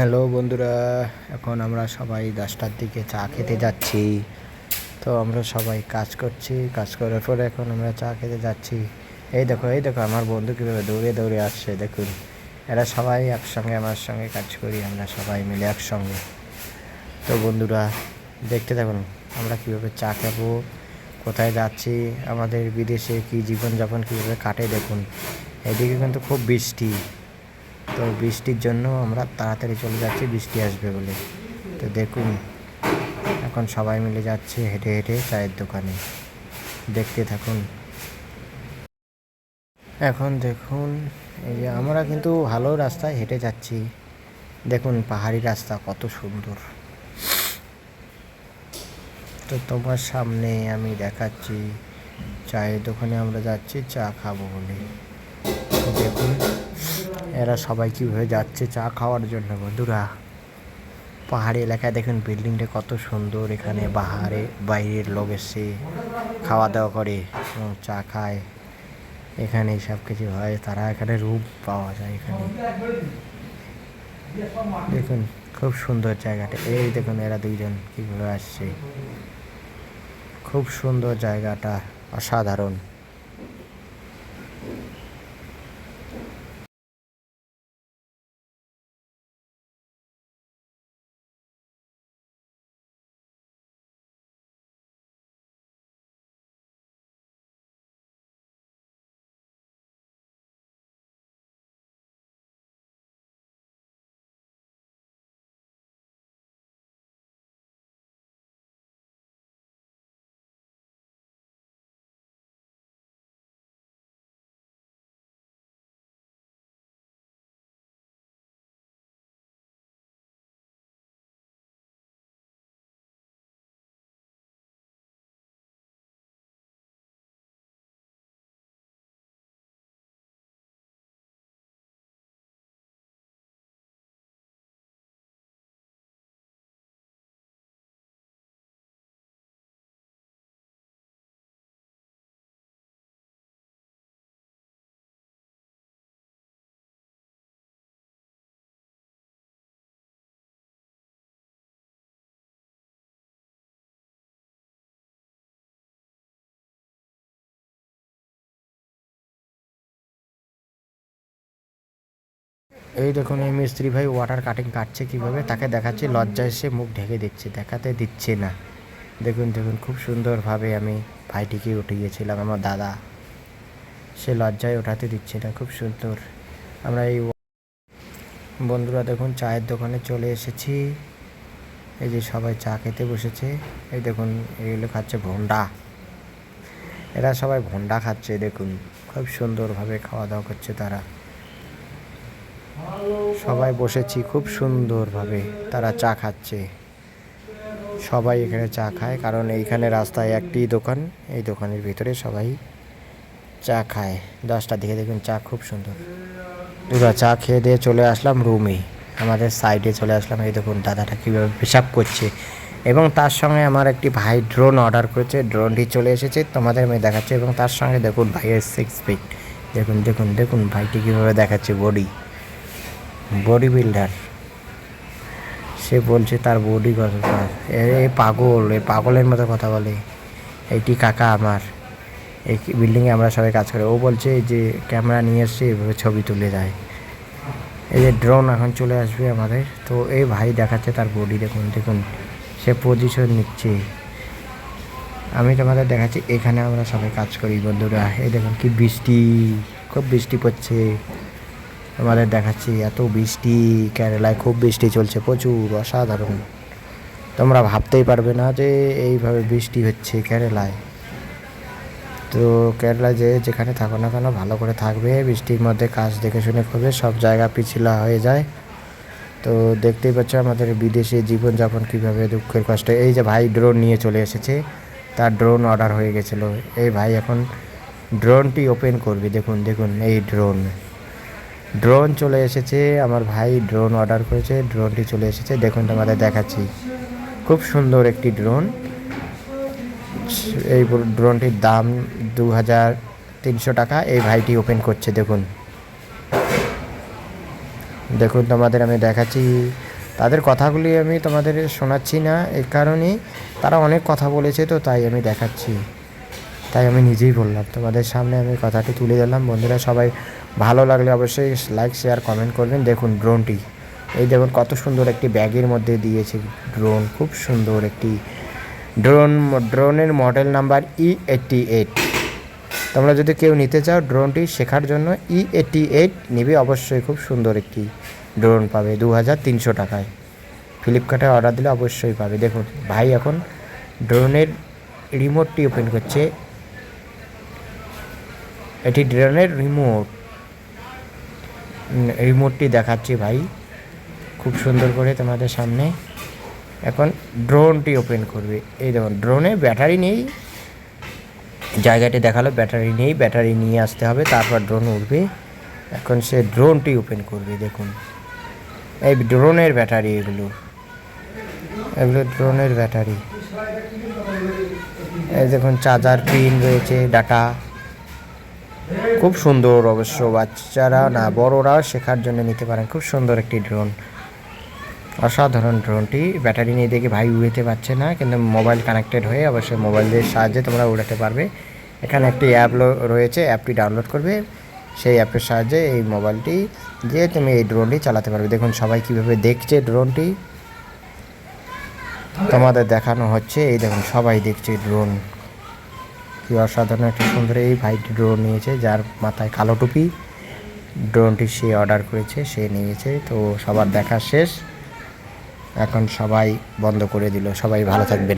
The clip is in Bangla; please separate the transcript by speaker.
Speaker 1: হ্যালো বন্ধুরা, এখন আমরা সবাই দশটার দিকে চা খেতে যাচ্ছি। তো আমরা সবাই কাজ করছি, কাজ করার পরে এখন আমরা চা খেতে যাচ্ছি। এই দেখো এই দেখো, আমার বন্ধু কীভাবে দৌড়ে দৌড়ে আসছে, দেখুন। এরা সবাই একসঙ্গে, আমার সঙ্গে কাজ করি, আমরা সবাই মিলে একসঙ্গে। তো বন্ধুরা, দেখতে থাকুন, আমরা কীভাবে চা খাব, কোথায় যাচ্ছি, আমাদের বিদেশে কী জীবনযাপন কীভাবে কাটে, দেখুন। এদিকে কিন্তু খুব বৃষ্টি। তো বৃষ্টির জন্য আমরা তাড়াতাড়ি চলে যাচ্ছি, বৃষ্টি আসবে বলে। তো দেখুন, এখন সবাই মিলে যাচ্ছে হেঁটে হেঁটে চায়ের দোকানে। দেখতে থাকুন। এখন দেখুন, এই যে আমরা কিন্তু ভালো রাস্তায় হেঁটে যাচ্ছি। দেখুন, পাহাড়ি রাস্তা কত সুন্দর। তো তোমার সামনে আমি দেখাচ্ছি, চায়ের দোকানে আমরা যাচ্ছি, চা খাব বলে। দেখুন। এরা সবাই কীভাবে যাচ্ছে চা খাওয়ার জন্য, বন্ধুরা? পাহাড়ি এলাকায় দেখুন, বিল্ডিংটা কত সুন্দর এখানে। বাহারে বাইরের লোক এসে খাওয়া দাওয়া করে এবং চা খায়। এখানে সব কিছু হয়। তারা এখানে রুম পাওয়া যায় এখানে। দেখুন, খুব সুন্দর জায়গাটা। এই দেখুন, এরা দুইজন কীভাবে আসছে। খুব সুন্দর জায়গাটা। অসাধারণ। এই দেখুন, এই মিস্ত্রি ভাই ওয়াটার কাটিং কাটছে কীভাবে? তাকে দেখাচ্ছে, লজ্জায় সে মুখ ঢেকে দিচ্ছে, দেখাতে দিচ্ছে না। দেখুন দেখুন, খুব সুন্দরভাবে আমি ভাইটিকে উঠিয়েছিলাম, আমার দাদা। সে লজ্জায় ওঠাতে দিচ্ছে না, খুব সুন্দর। আমরা এই বন্ধুরা, দেখুন, চায়ের দোকানে চলে এসেছি। এই যে সবাই চা খেতে বসেছে। এই দেখুন, এগুলো খাচ্ছে ভন্ডা। এরা সবাই ভন্ডা খাচ্ছে, দেখুন। খুব সুন্দরভাবে খাওয়া দাওয়া করছে তারা। সবাই বসেছি খুব সুন্দরভাবে। তারা চা খাচ্ছে। সবাই এখানে চা খায়, কারণ এইখানে রাস্তায় একটি দোকান, এই দোকানের ভিতরে সবাই চা খায়। দশটার দিকে দেখুন চা খুব সুন্দর। দুরা চা খেয়ে দিয়ে চলে আসলাম রুমে। আমাদের সাইডে চলে আসলাম। এই দেখুন দাদাটা কীভাবে পেশাব করছে। এবং তার সঙ্গে আমার একটি ভাই ড্রোন অর্ডার করেছে। ড্রোনটি চলে এসেছে, তোমাদের আমি দেখাচ্ছে। এবং তার সঙ্গে দেখুন ভাইয়ের সিক্স ফিট দেখুন দেখুন দেখুন ভাইটি কীভাবে দেখাচ্ছে বডি বডি বিল্ডার সে বলছে তার বডি কত? এ পাগল, এ পাগলের মতো কথা বলে। এইটি কাকা আমার। এই বিল্ডিংয়ে আমরা সবাই কাজ করি। ও বলছে যে ক্যামেরা নিয়ে এসছে, এভাবে ছবি তুলে যায় এই যে ড্রোন এখন চলে আসবে আমাদের। তো এই ভাই দেখাচ্ছে তার বডি দেখুন দেখুন। সে পজিশন নিচ্ছে। আমি তোমাদের দেখাচ্ছি। এখানে আমরা সবাই কাজ করি, বন্ধুরা। এই দেখুন কি বৃষ্টি, খুব বৃষ্টি পড়ছে। আমাদের দেখাচ্ছি এত বৃষ্টি, কেরালায় খুব বৃষ্টি চলছে, প্রচুর অসাধারণ। তোমরা ভাবতেই পারবে না যে এইভাবে বৃষ্টি হচ্ছে কেরালায়। তো কেরালায় যে যেখানে থাকো না কেন, ভালো করে থাকবে, বৃষ্টির মধ্যে কাজ দেখে শুনে করবে, সব জায়গা পিছিলা হয়ে যায়। তো দেখতেই পাচ্ছ আমাদের বিদেশে জীবনযাপন কীভাবে দুঃখের কষ্ট। এই যে ভাই ড্রোন নিয়ে চলে এসেছে, তার ড্রোন অর্ডার হয়ে গেছিল। এই ভাই এখন ড্রোনটি ওপেন করবে, দেখুন দেখুন, এই ড্রোন ড্রোন চলে এসেছে, আমার ভাই ড্রোন অর্ডার করেছে ড্রোনটি চলে এসেছে, দেখুন তোমাদের দেখাচ্ছি। খুব সুন্দর একটি ড্রোন এই ড্রোনটির দাম দু হাজার তিনশো টাকা, এই ভাইটি ওপেন করছে, দেখুন। দেখুন তোমাদের আমি দেখাচ্ছি। তাদের কথাগুলি আমি তোমাদের শোনাচ্ছি না এই কারণেই তারা অনেক কথা বলেছে, তো তাই আমি দেখাচ্ছি। তাই আমি নিজেই বললাম, তোমাদের সামনে আমি কথাটি তুলে দিলাম বন্ধুরা, সবাই ভালো লাগলে অবশ্যই লাইক শেয়ার কমেন্ট করবেন। দেখুন ড্রোনটি এই দেখুন কত সুন্দর একটি ব্যাগের মধ্যে দিয়েছে ড্রোন খুব সুন্দর একটি ড্রোন ড্রোনের model number E eighty eight তোমরা যদি কেউ নিতে চাও ড্রোনটি শেখার জন্য ই এইটটি এইট নিবে। অবশ্যই খুব সুন্দর একটি ড্রোন পাবে দু হাজার তিনশো টাকায়। ফ্লিপকার্টে অর্ডার দিলে অবশ্যই পাবে। দেখুন, ভাই এখন ড্রোনের রিমোটটি ওপেন করছে। এটি ড্রোনের রিমোট রিমোটটি দেখাচ্ছি ভাই। খুব সুন্দর করে তোমাদের সামনে। এখন ড্রোনটি ওপেন করবে। এই দেখুন ড্রোনে ব্যাটারি নেই। জায়গাটি দেখাল, ব্যাটারি নেই, ব্যাটারি নিয়ে আসতে হবে, তারপর ড্রোন উঠবে। এখন সে ড্রোনটি ওপেন করবে, দেখুন। এই ড্রোনের ব্যাটারি এগুলো। এগুলো ড্রোনের ব্যাটারি। এই দেখুন চার্জার পিন রয়েছে ডাটা খুব সুন্দর অবশ্য বাচ্চারা না বড়রাও শেখার জন্য নিতে পারেন। খুব সুন্দর একটি ড্রোন অসাধারণ ড্রোনটি ব্যাটারি নিয়ে দেখে ভাই উড়াতে পারছে না, কিন্তু মোবাইল কানেক্টেড হয়ে অবশ্যই মোবাইলের সাহায্যে তোমরা উড়াতে পারবে। এখানে একটি অ্যাপ রয়েছে অ্যাপটি ডাউনলোড করবে। সেই অ্যাপের সাহায্যে এই মোবাইলটি দিয়ে তুমি এই ড্রোনটি চালাতে পারবে। দেখুন সবাই কীভাবে দেখছে ড্রোনটি তোমাদের দেখানো হচ্ছে, এই দেখুন সবাই দেখছে ড্রোন কি অসাধারণ একটা সুন্দর এই ভাইটি ড্রোন নিয়েছে, যার মাথায় কালো টুপি। ড্রোনটি সে অর্ডার করেছে, সে নিয়েছে, তো সবার দেখা শেষ। এখন সবাই বন্ধ করে দিল। সবাই ভালো থাকবেন।